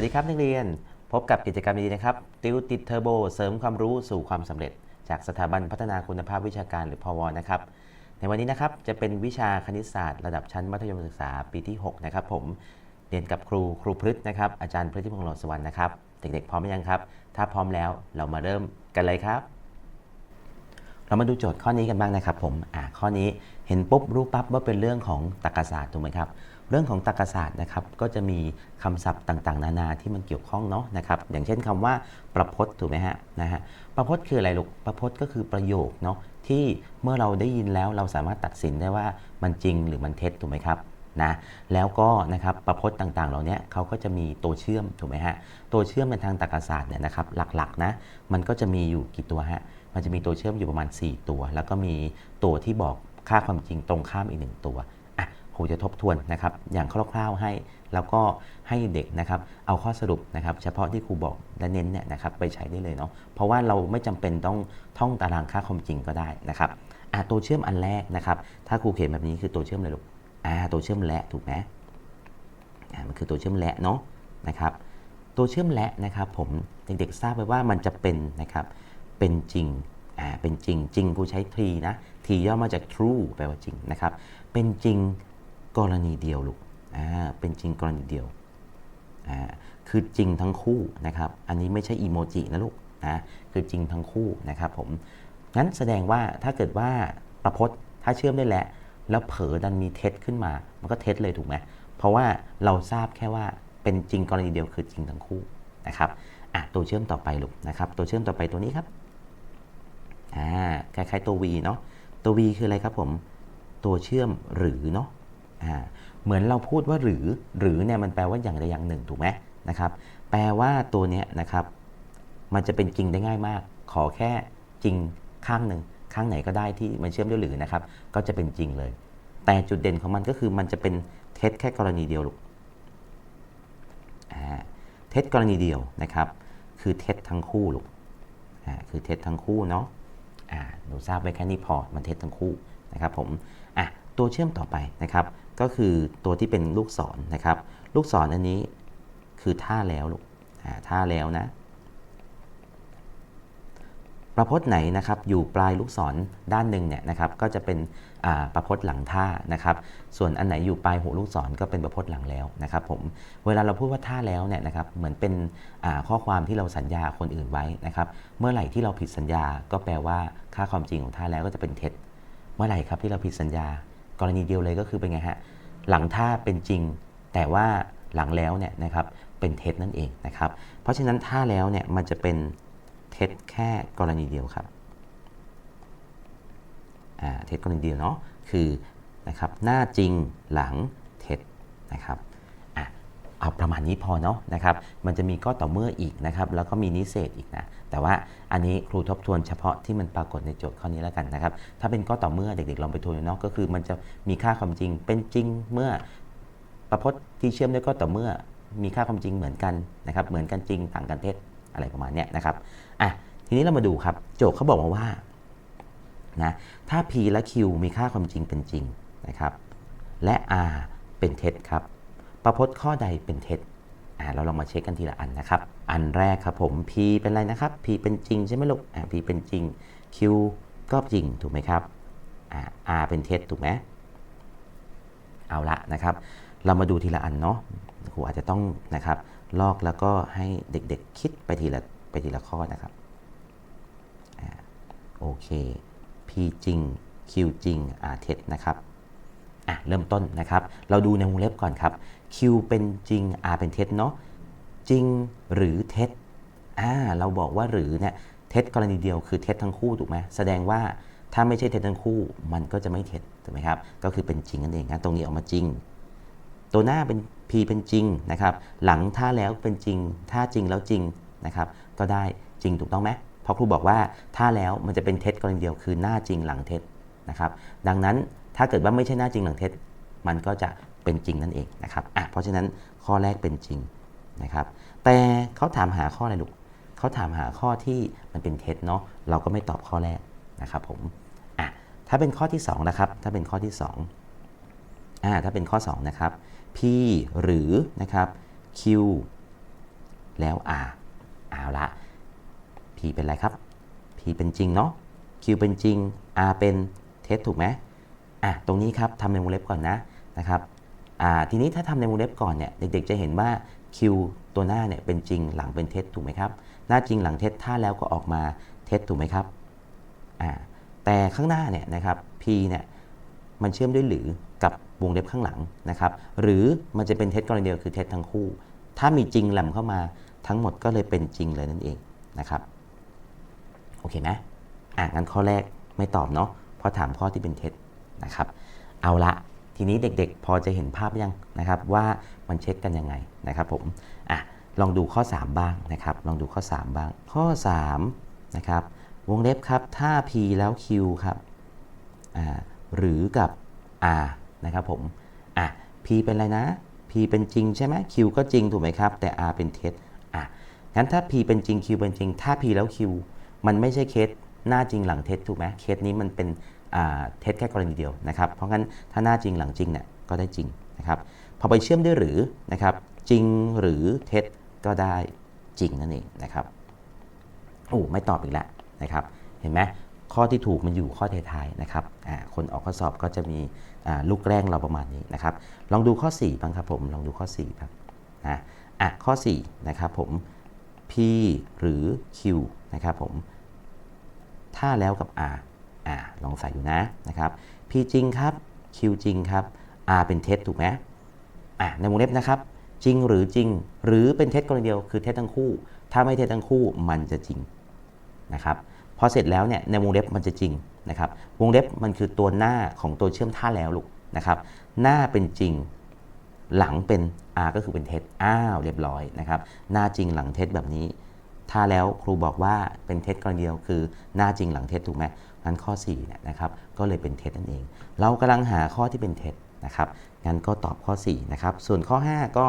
วัสดีครับนักเรียน พบกับกิจกรรมดีนะครับ ติวติดเทอร์โบ เสริมความรู้สู่ความสำเร็จ จากสถาบันพัฒนาคุณภาพวิชาการหรือพวนะครับ ในวันนี้นะครับจะเป็นวิชาคณิตศาสตร์ระดับชั้นมัธยมศึกษาปีที่ 6 นะครับ ผมเรียนกับครูครูพฤษนะครับอาจารย์พฤติพงษ์หล่อสวรรค์นะครับเด็กๆพร้อมหรือยังครับ ถ้าพร้อมแล้วเรามาเริ่มกันเลยครับ เรามาดูโจทย์ข้อนี้กันบ้างนะครับ ผมอ่าข้อนี้เห็นปุ๊บรู้ปั๊บว่าเป็นเรื่องของตรรกศาสตร์ถูกไหมครับ เรื่องของตรรกศาสตร์นะครับก็จะมีคำศัพท์ต่างๆ นานาที่มันเกี่ยวข้องเนาะนะครับอย่างเช่นคำว่าประพจน์ถูกไหมฮะนะฮะประพจน์คืออะไรลูกประพจน์ก็คือประโยคเนาะที่เมื่อเราได้ยินแล้วเราสามารถตัดสินได้ว่ามันจริงหรือมันเท็จถูกไหมครับนะแล้วก็นะครับประพจน์ต่างๆ เหล่านี้เขาก็จะมีตัวเชื่อมถูกไหมฮะตัวเชื่อมในทางตรรกศาสตร์เนี่ยนะครับหลักๆนะมันก็จะมีอยู่กี่ตัวฮะมันจะมีตัวเชื่อมอยู่ประมาณ 4 ตัว แล้วก็มีตัวที่บอกค่าความจริงตรงข้ามอีกหนึ่งตัว รูจะทบทวนนะครับอย่างคร่าวๆให้ แล้วก็ให้เด็กนะครับเอาข้อสรุปนะครับเฉพาะที่ครูบอกและเน้นเนี่ยนะครับไปใช้ได้เลยเนาะเพราะว่าเราไม่จำเป็นต้องท่องตารางค่าความจริงก็ได้นะครับอะตัวเชื่อมอันแรกนะครับถ้าครูเขียนแบบนี้คือตัวเชื่อมอะไรลูกอ่าตัวเชื่อมและถูกไหมอ่ามันคือตัวเชื่อมและเนาะนะครับตัวเชื่อมและนะครับผมเด็กๆทราบไปว่ามันจะเป็นนะครับเป็นจริงอ่าเป็นจริงจริงกูใช้ tree นะ t ย่อมาจาก true แปลว่าจริงนะครับเป็นจริง กรณีเดียวลูกอ่าเป็นจริงกรณีเดียวอ่าคือจริงทั้งคู่นะครับ อันนี้ไม่ใช่อีโมจินะลูกนะคือจริงทั้งคู่นะครับผมงั้นแสดงว่าถ้าเกิดว่าประพจน์ถ้าเชื่อมได้แล้วแล้วเผลอดันมีเท็จขึ้นมา มันก็เท็จเลยถูกไหมเพราะว่าเราทราบแค่ว่าเป็นจริงกรณีเดียวคือจริงทั้งคู่นะครับอะตัวเชื่อมต่อไปลูกนะครับ ตัวเชื่อมต่อไปตัวนี้ครับอ่าคล้ายๆตัว v เนาะตัว v คืออะไรครับผม ตัวเชื่อมหรือเนาะ เหมือนเราพูดว่าหรือ หรือเนี่ยมันแปลว่าอย่างใดอย่างหนึ่งถูกไหมนะครับแปลว่าตัวเนี้ยนะครับ มันจะเป็นจริงได้ง่ายมาก ขอแค่จริงข้างหนึ่งข้างไหนก็ได้ที่มันเชื่อมด้วยหรือนะครับ ก็จะเป็นจริงเลย แต่จุดเด่นของมันก็คือมันจะเป็นเท็จแค่กรณีเดียวลูกเท็จกรณีเดียวนะครับ คือเท็จทั้งคู่ลูกคือเท็จทั้งคู่เนาะอ่าหนูทราบไว้แค่นี้พอมันเท็จทั้งคู่นะครับผมอะตัวเชื่อมต่อไปนะครับ ก็คือตัวที่เป็นลูกศรนะครับ ลูกศรอันนี้คือท่าแล้วลูกท่าแล้วนะ ประพจน์ไหนนะครับ อยู่ปลายลูกศรด้านหนึ่งเนี่ยนะครับ ก็จะเป็นประพจน์หลังท่านะครับ ส่วนอันไหนอยู่ปลายหัวลูกศรก็เป็นประพจน์หลังแล้วนะครับ ผม เวลาเราพูดว่าท่าแล้วเนี่ยนะครับ เหมือนเป็นข้อความที่เราสัญญาคนอื่นไว้นะครับ เมื่อไหร่ที่เราผิดสัญญา ก็แปลว่าค่าความจริงของท่าแล้วก็จะเป็นเท็จ เมื่อไหร่ครับที่เราผิดสัญญา กรณีเดียวเลยก็คือเป็นไงฮะหลังท่าเป็นจริง แต่ว่าหลังแล้วเนี่ยนะครับเป็นเท็จนั่นเองนะครับ เพราะฉะนั้นท่าแล้วเนี่ยมันจะเป็นเท็จแค่กรณีเดียวครับเท็จกรณีเดียวเนาะคือนะครับหน้าจริงหลังเท็จนะครับ เอาประมาณนี้พอเนาะนะครับ มันจะมีก็ต่อเมื่ออีกนะครับ แล้วก็มีนิเศษอีกนะ แต่ว่าอันนี้ครูทบทวนเฉพาะที่มันปรากฏในโจทย์ข้อนี้แล้วกันนะครับ ถ้าเป็นก็ต่อเมื่อเด็กๆลองไปทวนเนาะ ก็คือมันจะมีค่าความจริง เป็นจริงเมื่อประพจน์ที่เชื่อมด้วยก็ต่อเมื่อ มีค่าความจริงเหมือนกันนะครับ เหมือนกันจริงต่างกันเท็จอะไรประมาณเนี้ยนะครับ อะ ทีนี้เรามาดูครับ โจทย์เขาบอกมาว่า นะ ถ้า p และ q มีค่าความจริงเป็นจริงนะครับ และ r เป็นเท็จครับ ประพจน์ข้อใดเป็นเท็จอ่าเราลองมาเช็คกันทีละอันนะครับ อันแรกครับผม p เป็นอะไรนะครับ p เป็นจริงใช่ไหมลูกอ่า p เป็นจริง q ก็จริงถูกไหมครับอ่า r เป็นเท็จถูกไหมเอาละนะครับ เรามาดูทีละอันเนาะครูอาจจะต้องนะครับ ลอกแล้วก็ให้เด็กๆคิดไปทีละไปทีละข้อนะครับอโอเค P จริง Q จริง R เท็จนะครับ อะเริ่มต้นนะครับ เราดูในวงเล็บก่อนครับ Q เป็นจริง R เป็นเท็จเนาะจริงหรือเท็จอ่าเราบอกว่าหรือเนี่ยเท็จกรณีเดียวคือเท็จทั้งคู่ถูกไหมแสดงว่าถ้าไม่ใช่เท็จทั้งคู่ มันก็จะไม่เท็จถูกไหมครับ ก็คือเป็นจริงนั่นเองนะตรงนี้ออกมาจริง ตัวหน้าเป็น P เป็นจริงนะครับ หลังท่าแล้วเป็นจริงท่าจริงแล้วจริงนะครับ ก็ได้จริงถูกต้องไหมเพราะครูบอกว่าท่าแล้วมันจะเป็นเท็จกรณีเดียวคือหน้าจริงหลังเท็จนะครับ ดังนั้น ถ้าเกิดว่าไม่ใช่หน้าจริงหลังเท็จ มันก็จะเป็นจริงนั่นเองนะครับอะเพราะฉะนั้นข้อแรกเป็นจริงนะครับ แต่เขาถามหาข้ออะไรลูกเขาถามหาข้อที่มันเป็นเท็จเนาะเราก็ไม่ตอบข้อแรกนะครับผมอะถ้าเป็นข้อที่2นะครับ ถ้าเป็นข้อที่2อ่าถ้าเป็นข้อ2นะครับ P หรือนะครับ Q แล้ว R เอาละ P เป็นอะไรครับ P เป็นจริงเนาะ Q เป็นจริง R เป็นเท็จถูกไหม อะตรงนี้ครับทำในวงเล็บก่อนนะนะครับอ่าทีนี้ถ้าทำในวงเล็บก่อนเนี่ยเด็กๆจะเห็นว่า Q ตัวหน้าเนี่ยเป็นจริงหลังเป็นเท็จถูกไหมครับหน้าจริงหลังเท็จถ้าแล้วก็ออกมาเท็จถูกไหมครับอ่าแต่ข้างหน้าเนี่ยนะครับ P เนี่ยมันเชื่อมด้วยหรือกับวงเล็บข้างหลังนะครับหรือมันจะเป็นเท็จกรณีเดียวคือเท็จทั้งคู่ ถ้ามีจริงแหลมเข้ามาทั้งหมดก็เลยเป็นจริงเลยนั่นเองนะครับโอเคไหมอะงั้นข้อแรกไม่ตอบเนาะเพราะถามข้อที่เป็นเท็จ นะครับ เอาละทีนี้เด็กๆ พอจะเห็นภาพยังนะครับว่ามันเช็คกันยังไงนะครับผมอะลองดูข้อ 3 บ้างนะครับ ลองดูข้อ 3 บ้าง ข้อ3นะครับวงเล็บครับถ้า p แล้ว q ครับอ่าหรือกับ r นะครับผมอะ p เป็นอะไรนะ p เป็นจริงใช่ไหม q ก็จริงถูกไหมครับ แต่ r เป็นเท็จอะงั้นถ้า p เป็นจริง q เป็นจริง ถ้า p แล้ว q มันไม่ใช่เคสหน้าจริงหลังเท็จถูกไหมเคสนี้มันเป็น เท็จแค่กรณีเดียวนะครับ เพราะงั้นถ้าหน้าจริงหลังจริงเนี่ยก็ได้จริงนะครับ พอไปเชื่อมด้วยหรือนะครับจริงหรือเท็จก็ได้จริงนั่นเองนะครับโอ้ไม่ตอบอีกแล้วนะครับ เห็นไหมข้อที่ถูกมันอยู่ข้อท้ายๆนะครับอ่าคนออกข้อสอบก็จะมีลูกแรงเราประมาณนี้นะครับ ลองดูข้อ4บ้างครับผม ลองดูข้อ4ครับนะอะข้อ4นะครับผม P หรือ Q นะครับผม ถ้าแล้วกับ R อ่าลองใส่ดูนะนะครับ P จริงครับ Q จริงครับ R เป็นเท็จถูกไหมอ่าในวงเล็บนะครับ จริงหรือจริง หรือเป็นเท็จกรณีเดียวคือเท็จทั้งคู่ ถ้าไม่เท็จทั้งคู่มันจะจริงนะครับพอเสร็จแล้วเนี่ยในวงเล็บมันจะจริงนะครับ วงเล็บมันคือตัวหน้าของตัวเชื่อมท่าแล้วลูกนะครับ หน้าเป็นจริง หลังเป็น R ก็คือเป็นเท็จอ้าวเรียบร้อยนะครับ หน้าจริงหลังเท็จแบบนี้ ถ้าแล้วครูบอกว่าเป็นเท็จกรณีเดียวคือหน้าจริงหลังเท็จถูกไหม นั้นข้อ4เนี่ยนะครับก็เลยเป็นเท็จนั่นเอง เรากำลังหาข้อที่เป็นเท็จนะครับงั้นก็ตอบข้อ4นะครับส่วนข้อ 5 ก็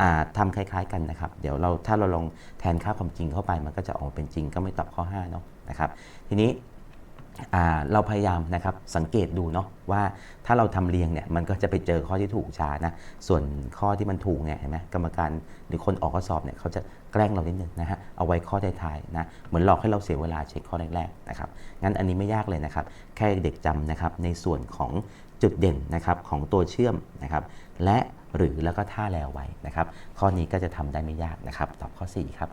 อ่าทำคล้ายๆกันนะครับ เดี๋ยวเราถ้าเราลองแทนค่าความจริงเข้าไปมันก็จะออกมาเป็นจริงก็ไม่ตอบข้อ5เนาะนะครับทีนี้ เราพยายามนะครับสังเกตดูเนาะว่าถ้าเราทำเรียงเนี่ยมันก็จะไปเจอข้อที่ถูกช้านะส่วนข้อที่มันถูกเนี่ยเห็นไหมกรรมการหรือคนออกข้อสอบเนี่ยเขาจะแกล้งเรานิดนึงนะฮะเอาไว้ข้อท้ายๆนะเหมือนหลอกให้เราเสียเวลาเช็คข้อแรกๆนะครับงั้นอันนี้ไม่ยากเลยนะครับ แค่เด็กจำนะครับในส่วนของจุดเด่นนะครับของตัวเชื่อมนะครับและหรือแล้วก็ท่าแล้วไว้นะครับ ข้อนี้ก็จะทำได้ไม่ยากนะครับ ตอบข้อ 4 ครับ